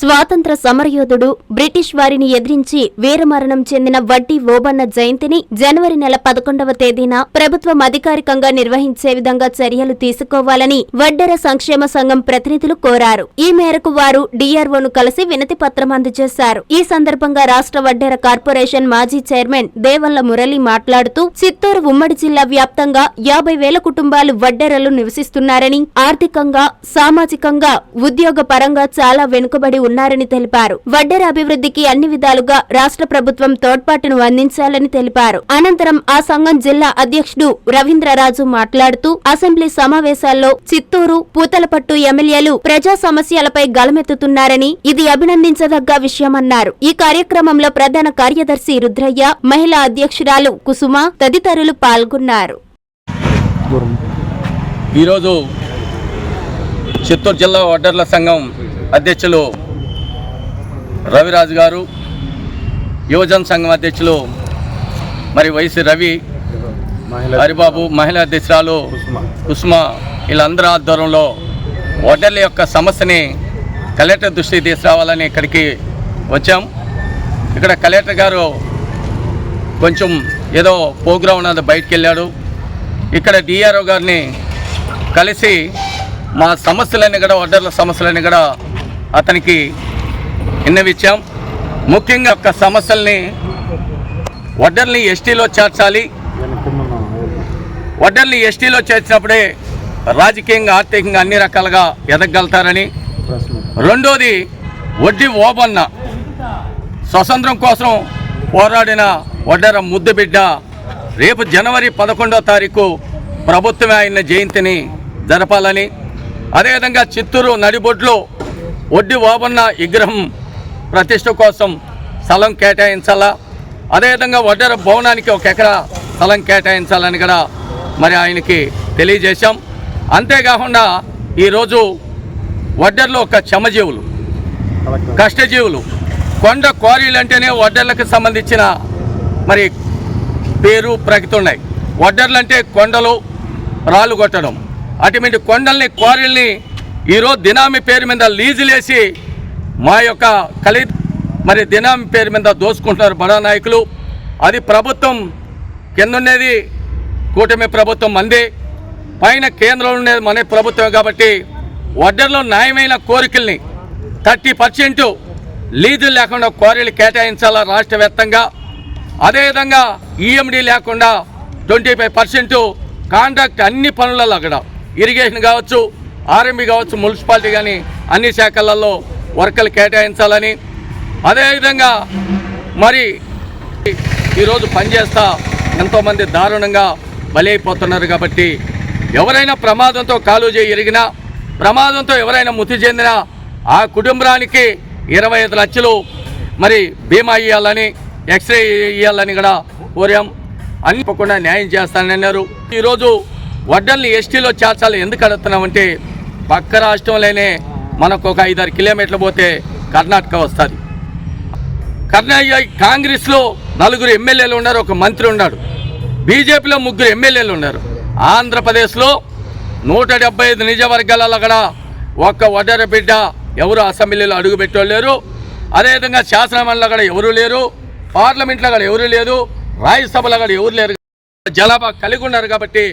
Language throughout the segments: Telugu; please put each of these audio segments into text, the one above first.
స్వాతంత్ర సమరయోధుడు బ్రిటిష్ వారిని ఎదిరించి వీరమరణం చెందిన వడ్డీ ఓబన్న జయంతిని జనవరి నెల పదకొండవ తేదీన ప్రభుత్వం అధికారికంగా నిర్వహించే విధంగా చర్యలు తీసుకోవాలని వడ్డెర సంక్షేమ సంఘం ప్రతినిధులు కోరారు. ఈ మేరకు వారు డీఆర్ఓను కలిసి వినతి పత్రం అందజేశారు. ఈ సందర్భంగా రాష్ట్ర వడ్డెర కార్పొరేషన్ మాజీ చైర్మన్ దేవల్ల మురళి మాట్లాడుతూ చిత్తూరు ఉమ్మడి జిల్లా వ్యాప్తంగా యాభై వేల కుటుంబాలు వడ్డెరలు నివసిస్తున్నారని ఆర్థికంగా సామాజికంగా ఉద్యోగ పరంగా చాలా వెనుకబడి ఉన్నారని తెలిపారు. వడ్డెర అభివృద్ధికి అన్ని విధాలుగా రాష్ట్ర ప్రభుత్వం తోడ్పాటును అందించాలని తెలిపారు. అనంతరం ఆ సంఘం జిల్లా అధ్యక్షుడు రవీంద్రరాజు మాట్లాడుతూ అసెంబ్లీ సమావేశాల్లో చిత్తూరు పూతలపట్టు ఎమ్మెల్యేలు ప్రజా సమస్యలపై గలమెత్తుతున్నారని ఇది అభినందించదగ్గ విషయమన్నారు. ఈ కార్యక్రమంలో ప్రధాన కార్యదర్శి రుద్రయ్య మహిళా అధ్యక్షురాలు కుసుమ తదితరులు పాల్గొన్నారు. ఈరోజు చిత్తూరు జిల్లా వడ్డర్ల సంఘం అధ్యక్షులు రవిరాజు గారు యువజన సంఘం అధ్యక్షులు మరి వైసి రవి హరిబాబు మహిళా అధ్యక్షురాలు కుసుమ వీళ్ళందరి ఆధ్వర్యంలో ఓటర్ల యొక్క సమస్యని కలెక్టర్ దృష్టికి తీసుకురావాలని ఇక్కడికి వచ్చాం. ఇక్కడ కలెక్టర్ గారు కొంచెం ఏదో ప్రోగ్రాం ఉన్నది బయటికి వెళ్ళాడు. ఇక్కడ డిఆర్ఓ గారిని కలిసి మా సమస్యలన్నీ కూడా ఓటర్ల సమస్యలన్నీ కూడా అతనికి విన్నవిచ్చాం ముఖ్యంగా ఒక సమస్యల్ని వడ్డర్ని ఎస్టీలో చేర్చాలి. వడ్డర్ని ఎస్టీలో చేర్చినప్పుడే రాజకీయంగా ఆర్థికంగా అన్ని రకాలుగా ఎదగలుగుతారని. రెండోది వడ్డీ ఓబన్న. స్వతంత్రం కోసం పోరాడిన వడ్డర ముద్దు బిడ్డ రేపు జనవరి పదకొండో తారీఖు ప్రభుత్వమే ఆయన జయంతిని జరపాలని. అదేవిధంగా చిత్తూరు నడిబొడ్లో వడ్డీ ఓబన్న విగ్రహం ప్రతిష్ట కోసం స్థలం కేటాయించాలా? అదేవిధంగా వడ్డర భవనానికి ఒక ఎకరా స్థలం కేటాయించాలని కూడా మరి ఆయనకి తెలియజేశాం. అంతేకాకుండా ఈరోజు వడ్డర్లో ఒక క్షమజీవులు కష్టజీవులు కొండ క్వారీలు అంటేనే వడ్డర్లకు సంబంధించిన మరి పేరు ప్రకృతి ఉన్నాయి. వడ్డర్లు అంటే కొండలు రాళ్ళు కొట్టడం. అటువంటి కొండల్ని క్వారీల్ని ఈరోజు దినామి పేరు మీద లీజులేసి మా యొక్క కలి మరి దినం పేరు మీద దోసుకుంటున్నారు బడా నాయకులు. అది ప్రభుత్వం కింద కూటమి ప్రభుత్వం మంది. పైన కేంద్రంలో ఉండేది మన ప్రభుత్వం కాబట్టి వడ్డర్లో న్యాయమైన కోరికల్ని థర్టీ పర్సెంట్ లీజులు లేకుండా క్వారీలు కేటాయించాలా రాష్ట్ర వ్యాప్తంగా. అదేవిధంగా ఈఎండి లేకుండా ట్వంటీ ఫైవ్ పర్సెంట్ కాంట్రాక్ట్ అన్ని పనులలో అక్కడ. ఇరిగేషన్ కావచ్చు ఆర్ఎంబి కావచ్చు మున్సిపాలిటీ కానీ అన్ని శాఖలలో వర్కలు కేటాయించాలని అదేవిధంగా మరి ఈరోజు పనిచేస్తా ఎంతోమంది దారుణంగా బలైపోతున్నారు కాబట్టి ఎవరైనా ప్రమాదంతో కాలు చేయి ఎరిగినా ప్రమాదంతో ఎవరైనా మృతి చెందినా ఆ కుటుంబానికి ఇరవై ఐదు లక్షలు మరి బీమా ఇవ్వాలని ఎక్స్రే ఇవ్వాలని కూడా కోరాం. అన్ని న్యాయం చేస్తానని అన్నారు. ఈరోజు వడ్డల్ని ఎస్టీలో చేర్చాలి ఎందుకు అడుగుతున్నామంటే పక్క రాష్ట్రంలోనే మనకు ఒక ఐదారు కిలోమీటర్లు పోతే కర్ణాటక వస్తుంది. కర్ణాటక కాంగ్రెస్లో నలుగురు ఎమ్మెల్యేలు ఉన్నారు ఒక మంత్రి ఉన్నాడు. బీజేపీలో ముగ్గురు ఎమ్మెల్యేలు ఉన్నారు. ఆంధ్రప్రదేశ్లో నూట డెబ్బై ఐదు నిజవర్గాలలో కూడా ఒక్క వడ్డర బిడ్డ ఎవరు అసెంబ్లీలో అడుగుపెట్టలేరు అదేవిధంగా శాసనమండలిలో కూడా ఎవరు లేరు. పార్లమెంట్లో కూడా ఎవరు లేరు రాజ్యసభలో కూడా ఎవరు లేరు. జనాభా కలిగి ఉన్నారు కాబట్టి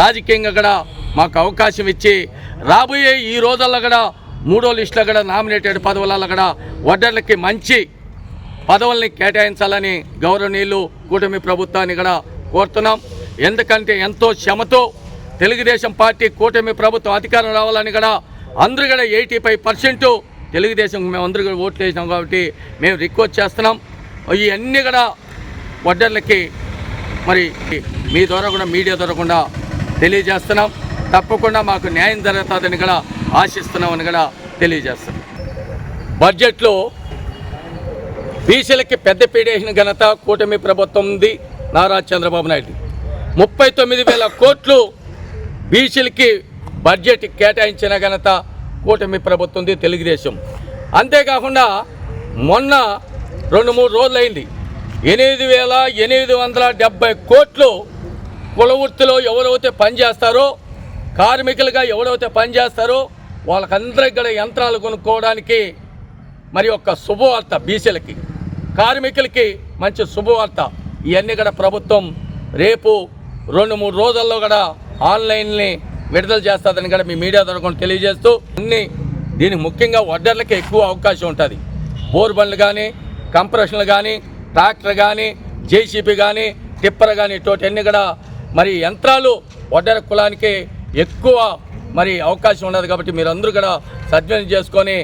రాజకీయంగా కూడా మాకు అవకాశం ఇచ్చి రాబోయే ఈ రోజుల్లో కూడా మూడో లిస్టులో కూడా నామినేటెడ్ పదవులలో కూడా వడ్డర్లకి మంచి పదవుల్ని కేటాయించాలని గౌరవనీయులు కూటమి ప్రభుత్వాన్ని కూడా కోరుతున్నాం. ఎందుకంటే ఎంతో శ్రమతో తెలుగుదేశం పార్టీ కూటమి ప్రభుత్వం అధికారం రావాలని కూడా అందరూ కూడా ఎయిటీ ఫైవ్ పర్సెంట్ తెలుగుదేశం మేము అందరూ కూడా ఓట్లు వేసినాం కాబట్టి మేము రిక్వెస్ట్ చేస్తున్నాం. ఇవన్నీ కూడా వడ్డర్లకి మరి మీ ద్వారా కూడా మీడియా ద్వారా కూడా తెలియజేస్తున్నాం. తప్పకుండా మాకు న్యాయం జరుగుతుందని కూడా ఆశిస్తున్నామని కూడా తెలియజేస్తుంది బడ్జెట్లో బీసీలకి పెద్ద వేసిన ఘనత కూటమి ప్రభుత్వం ఉంది. నారా చంద్రబాబు నాయుడు. ముప్పై తొమ్మిది వేల కోట్లు బీసీలకి బడ్జెట్ కేటాయించిన ఘనత కూటమి ప్రభుత్వం ఉంది తెలుగుదేశం. అంతేకాకుండా మొన్న రెండు మూడు రోజులైంది. ఎనిమిది వేల ఎనిమిది వందల డెబ్బై కోట్లు కుల వృత్తిలో ఎవరైతే పనిచేస్తారో కార్మికులుగా ఎవరైతే పనిచేస్తారో వాళ్ళకందరికి కూడా యంత్రాలు కొనుక్కోవడానికి మరి ఒక శుభవార్త బీసీలకి కార్మికులకి మంచి శుభవార్త. ఇవన్నీ కూడా ప్రభుత్వం రేపు రెండు మూడు రోజుల్లో కూడా ఆన్లైన్ని విడుదల చేస్తుందని కూడా మీ మీడియా తరఫున తెలియజేస్తూ అన్ని దీనికి ముఖ్యంగా వడ్డర్లకి ఎక్కువ అవకాశం ఉంటుంది. బోర్ బండ్లు కానీ కంప్రెషన్లు కానీ ట్రాక్టర్ కానీ జేసీబీ కానీ టిప్పర్ కానీ ఇటువంటి కూడా మరి యంత్రాలు వడ్డర కులానికి ఎక్కువ మరి అవకాశం ఉండదు కాబట్టి మీరందరూ కూడా సద్వినియోగం చేసుకొని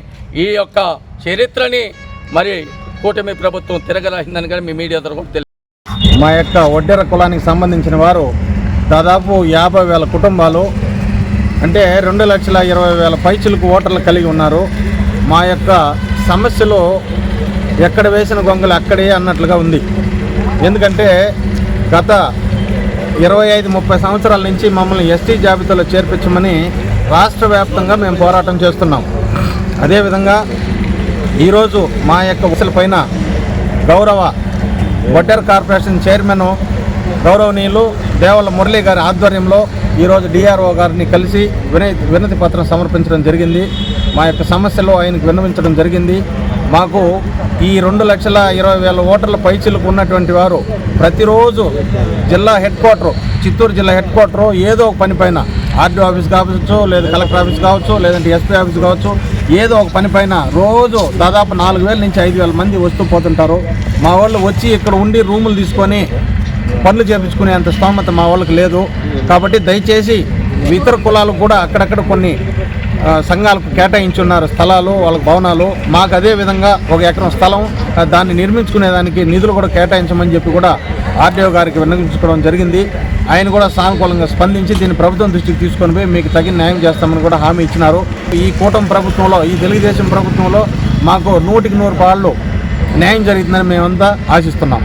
ఈ యొక్క చరిత్రని మరి కూటమి ప్రభుత్వం తిరగరాసిందని కూడా మీ మీడియా తరఫున తెలియ మా యొక్క ఒడ్డెర కులానికి సంబంధించిన వారు దాదాపు యాభై వేల కుటుంబాలు అంటే రెండు లక్షల ఇరవై వేల పైచులకు ఓటర్లు కలిగి ఉన్నారు. మా యొక్క సమస్యలు ఎక్కడ వేసిన గొంగలు అక్కడే అన్నట్లుగా ఉంది. ఎందుకంటే గత ఇరవై ఐదు ముప్పై సంవత్సరాల నుంచి మమ్మల్ని ఎస్టీ జాబితాలో చేర్పించమని రాష్ట్ర వ్యాప్తంగా మేము పోరాటం చేస్తున్నాం. అదేవిధంగా ఈరోజు మా యొక్క ఉసల పైన గౌరవ వడ్డర్ కార్పొరేషన్ చైర్మన్ గౌరవనీయులు దేవల మురళీ గారి ఆధ్వర్యంలో ఈరోజు డిఆర్ఓ గారిని కలిసి వినతి వినతి పత్రం సమర్పించడం జరిగింది. మా యొక్క సమస్యలు ఆయనకు విన్నవించడం జరిగింది. మాకు ఈ రెండు లక్షల ఇరవై వేల ఓటర్ల పైచిలకు ఉన్నటువంటి వారు ప్రతిరోజు జిల్లా హెడ్ క్వార్టర్ చిత్తూరు జిల్లా హెడ్ క్వార్టర్ ఏదో ఒక పని పైన ఆర్డీఓ ఆఫీస్ కావచ్చు లేదా కలెక్టర్ ఆఫీస్ కావచ్చు లేదంటే ఎస్పీ ఆఫీస్ కావచ్చు ఏదో ఒక పని పైన రోజు దాదాపు నాలుగు వేల నుంచి ఐదు వేల మంది వస్తూ పోతుంటారు. మా వాళ్ళు వచ్చి ఇక్కడ ఉండి రూములు తీసుకొని పనులు చేపించుకునేంత స్తోమత మా వాళ్ళకి లేదు. కాబట్టి దయచేసి ఇతర కులాలు కూడా అక్కడక్కడ కొన్ని సంఘాలకు కేటాయించున్నారు స్థలాలు వాళ్ళ భవనాలు. మాకు అదే విధంగా ఒక ఎకరం స్థలం దాన్ని నిర్మించుకునేదానికి నిధులు కూడా కేటాయించమని చెప్పి కూడా ఆర్డీఓ గారికి విన్నవించుకోవడం జరిగింది. ఆయన కూడా సానుకూలంగా స్పందించి దీన్ని ప్రభుత్వం దృష్టికి తీసుకొని పోయి మీకు తగిన న్యాయం చేస్తామని కూడా హామీ ఇచ్చినారు. ఈ కూటమి ప్రభుత్వంలో ఈ తెలుగుదేశం ప్రభుత్వంలో మాకు నూటికి నూరు పాళ్ళు న్యాయం జరుగుతుందని మేమంతా ఆశిస్తున్నాం.